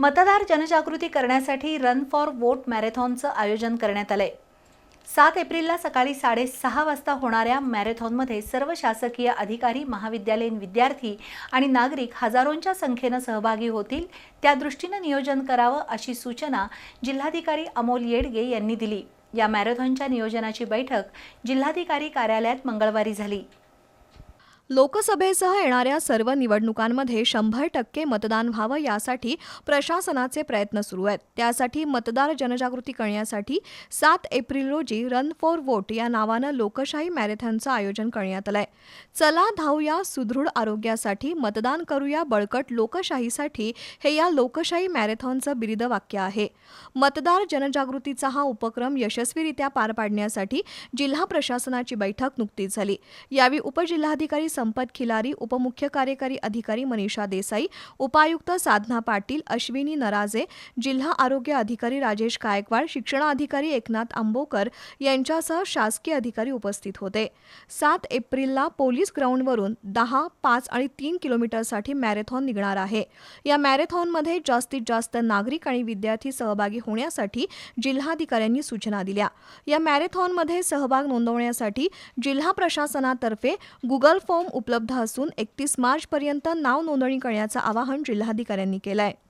मतदार जनजागृती करण्यासाठी रन फॉर वोट मॅरेथॉनचं आयोजन करण्यात आलंय. सात एप्रिलला सकाळी साडेसहा वाजता होणाऱ्या मॅरेथॉनमध्ये सर्व शासकीय अधिकारी महाविद्यालयीन विद्यार्थी आणि नागरिक हजारोंच्या संख्येनं सहभागी होतील त्या दृष्टीनं नियोजन करावं अशी सूचना जिल्हाधिकारी अमोल येडगे यांनी दिली. या मॅरेथॉनच्या नियोजनाची बैठक जिल्हाधिकारी कार्यालयात मंगळवारी झाली. लोकसभेसह येणाऱ्या सर्व निवडणुकांमध्ये शंभर टक्के मतदान व्हावं यासाठी प्रशासनाचे प्रयत्न सुरू आहेत. त्यासाठी मतदार जनजागृती करण्यासाठी सात एप्रिल रोजी रन फॉर वोट या नावानं लोकशाही मॅरेथॉनचं आयोजन करण्यात आलंय. चला धावूया सुदृढ आरोग्यासाठी मतदान करूया बळकट लोकशाहीसाठी हे या लोकशाही मॅरेथॉनचं बिरिद वाक्य आहे. मतदार जनजागृतीचा हा उपक्रम यशस्वीरित्या पार पाडण्यासाठी जिल्हा प्रशासनाची बैठक नुकतीच झाली. यावेळी उपजिल्हाधिकारी संपत खिलारी उपमुख्य कार्यकारी अधिकारी मनीषा देसाई उपायुक्त साधना पाटील अश्विनी नराजे जिल्हा आरोग्य अधिकारी राजेश गायकवाड शिक्षणाधिकारी एकनाथ आंबोकर यांच्यासह शासकीय अधिकारी उपस्थित होते. सात एप्रिलला पोलीस ग्राउंडवरून दहा पाच आणि तीन किलोमीटरसाठी मॅरेथॉन निघणार आहे. या मॅरेथॉनमध्ये जास्तीत जास्त नागरिक आणि विद्यार्थी सहभागी होण्यासाठी जिल्हाधिकाऱ्यांनी सूचना दिल्या. या मॅरेथॉनमध्ये सहभाग नोंदवण्यासाठी जिल्हा प्रशासनातर्फे गुगल फॉर्म उपलब्ध असून एकतीस मार्चपर्यंत नाव नोंदणी करण्याचं आवाहन जिल्हाधिकाऱ्यांनी केलं आहे